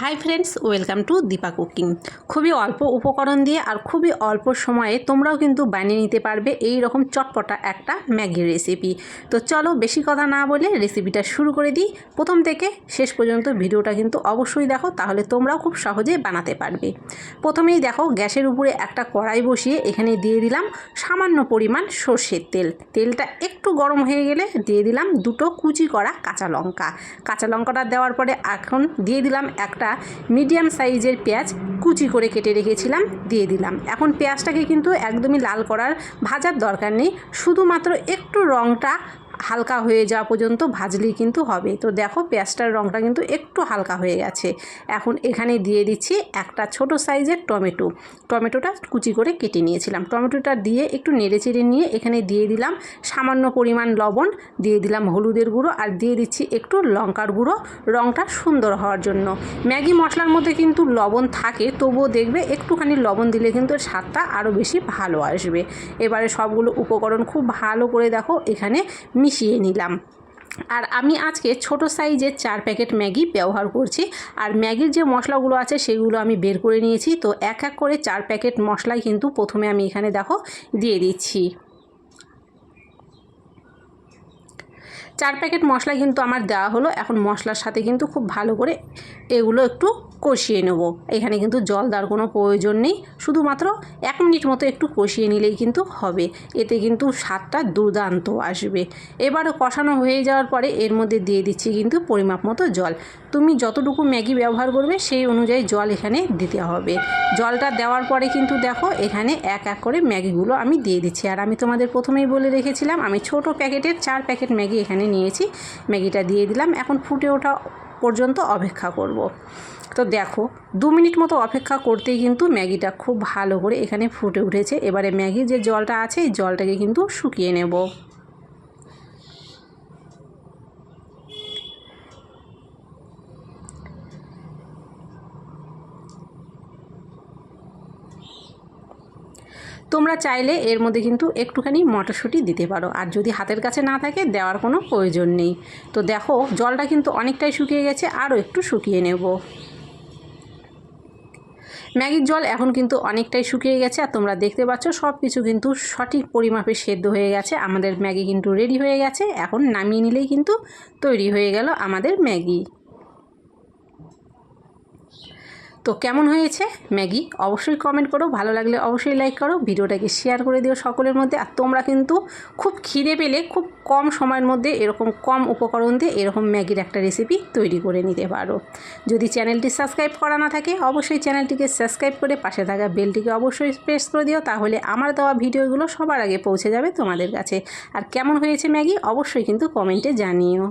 Hi friends, welcome to Deepa cooking. খুবই অল্প উপকরণ দিয়ে আর খুবই অল্প সময়ে তোমরাও কিন্তু বানিয়ে নিতে পারবে এই রকম চটপটা একটা ম্যাগির রেসিপি। তো চলো বেশি কথা না বলে রেসিপিটা শুরু করে দিই। প্রথম থেকে শেষ পর্যন্ত ভিডিওটা কিন্তু অবশ্যই দেখো, তাহলে তোমরাও খুব সহজে বানাতে পারবে। প্রথমেই দেখো, গ্যাসের উপরে একটা কড়াই বসিয়ে এখানে দিয়ে দিলাম সামান্য পরিমাণ সর্ষের তেল। তেলটা একটু গরম হয়ে গেলে দিয়ে দিলাম দুটো কুচি করা কাঁচা লঙ্কা। কাঁচা লঙ্কাটা দেওয়ার পরে এখন দিয়ে দিলাম একটা মিডিয়াম সাইজের পেঁয়াজ কুচি করে কেটে রেখেছিলাম, দিয়ে দিলাম। এখন পেঁয়াজটাকে কিন্তু একদমই লাল করার ভাজার দরকার নেই। শুধুমাত্র একটু রঙটা হালকা হয়ে যাওয়া পর্যন্ত ভাজলেই কিন্তু হবে। তো দেখো পেঁয়াজটার রঙটা কিন্তু একটু হালকা হয়ে গেছে। এখন এখানে দিয়ে দিচ্ছি একটা ছোট সাইজের টমেটো। টমেটোটা কুচি করে কেটে নিয়েছিলাম। টমেটোটা দিয়ে একটু নেড়ে চেড়ে নিয়ে এখানে দিয়ে দিলাম সামান্য পরিমাণ লবণ, দিয়ে দিলাম হলুদের গুঁড়ো আর দিয়ে দিচ্ছি একটু লঙ্কার গুঁড়ো। রঙটা সুন্দর হওয়ার জন্য। ম্যাগি মশলার মধ্যে কিন্তু লবণ থাকে, তবুও দেখবে একটুখানি লবণ দিলে কিন্তু স্বাদটা আরও বেশি ভালো আসবে। এবারে সবগুলো উপকরণ খুব ভালো করে দেখো এখানে মিশিয়ে নিলাম। আর আমি আজকে ছোট সাইজের চার প্যাকেট ম্যাগি ব্যবহার করছি। আর ম্যাগির যে মশলাগুলো আছে সেগুলো আমি বের করে নিয়েছি। তো এক এক করে চার প্যাকেট মশলাই কিন্তু প্রথমে আমি এখানে দেখো দিয়ে দিচ্ছি। চার প্যাকেট মশলা কিন্তু আমার দেওয়া হলো। এখন মশলার সাথে কিন্তু খুব ভালো করে এগুলো একটু কষিয়ে নেব। এখানে কিন্তু জল দেওয়ার কোনো প্রয়োজন নেই। শুধুমাত্র এক মিনিট মতো একটু কষিয়ে নিলেই কিন্তু হবে। এতে কিন্তু স্বাদটা দুর্দান্ত আসবে। এবার কষানো হয়ে যাওয়ার পরে এর মধ্যে দিয়ে দিচ্ছি কিন্তু পরিমাপ মতো জল। তুমি যতটুকু ম্যাগি ব্যবহার করবে সেই অনুযায়ী জল এখানে দিতে হবে। জলটা দেওয়ার পরে কিন্তু দেখো এখানে এক এক করে ম্যাগিগুলো আমি দিয়ে দিচ্ছি। আর আমি তোমাদের প্রথমেই বলে রেখেছিলাম, আমি ছোট প্যাকেটের চার প্যাকেট ম্যাগি এখানে নিয়েছি। ম্যাগিটা দিয়ে দিলাম। এখন ফুটে ওঠা পর্যন্ত অপেক্ষা করব। তো দেখো, দু মিনিট মতো অপেক্ষা করতেই কিন্তু ম্যাগিটা খুব ভালো করে এখানে ফুটে উঠেছে এবারে ম্যাগির যে জলটা আছে, এই জলটাকে কিন্তু শুকিয়ে নেব তোমরা চাইলে এর মধ্যে কিন্তু একটুখানি মটরশুঁটি দিতে পারো। আর যদি হাতের কাছে না থাকে, দেওয়ার কোনো প্রয়োজন নেই। তো দেখো, জলটা কিন্তু অনেকটাই শুকিয়ে গেছে, আরও একটু শুকিয়ে নেব। ম্যাগির জল এখন কিন্তু অনেকটাই শুকিয়ে গেছে, আর তোমরা দেখতে পাচ্ছ সব কিছু কিন্তু সঠিক পরিমাপে সেদ্ধ হয়ে গেছে। আমাদের ম্যাগি কিন্তু রেডি হয়ে গেছে, এখন নামিয়ে নিলেই কিন্তু তৈরি হয়ে গেল আমাদের ম্যাগি। তো কেমন হয়েছে? ম্যাগি? অবশ্যই কমেন্ট করো। ভালো লাগলে অবশ্যই লাইক করো। ভিডিওটাকে শেয়ার করে দিও সকলের মধ্যে। আর তোমরা কিন্তু খুব খিদে পেলে খুব কম সময়ের মধ্যে এরকম কম উপকরণ দিয়ে এরকম ম্যাগির একটা রেসিপি তৈরি করে নিতে পারো। যদি চ্যানেলটি সাবস্ক্রাইব করা না থাকে, অবশ্যই চ্যানেলটিকে সাবস্ক্রাইব করে পাশে থাকা বেলটিকে অবশ্যই প্রেস করে দিও, তাহলে আমার দেওয়া ভিডিওগুলো সবার আগে পৌঁছে যাবে তোমাদের কাছে। আর কেমন হয়েছে ম্যাগি? অবশ্যই কিন্তু কমেন্টে জানিও।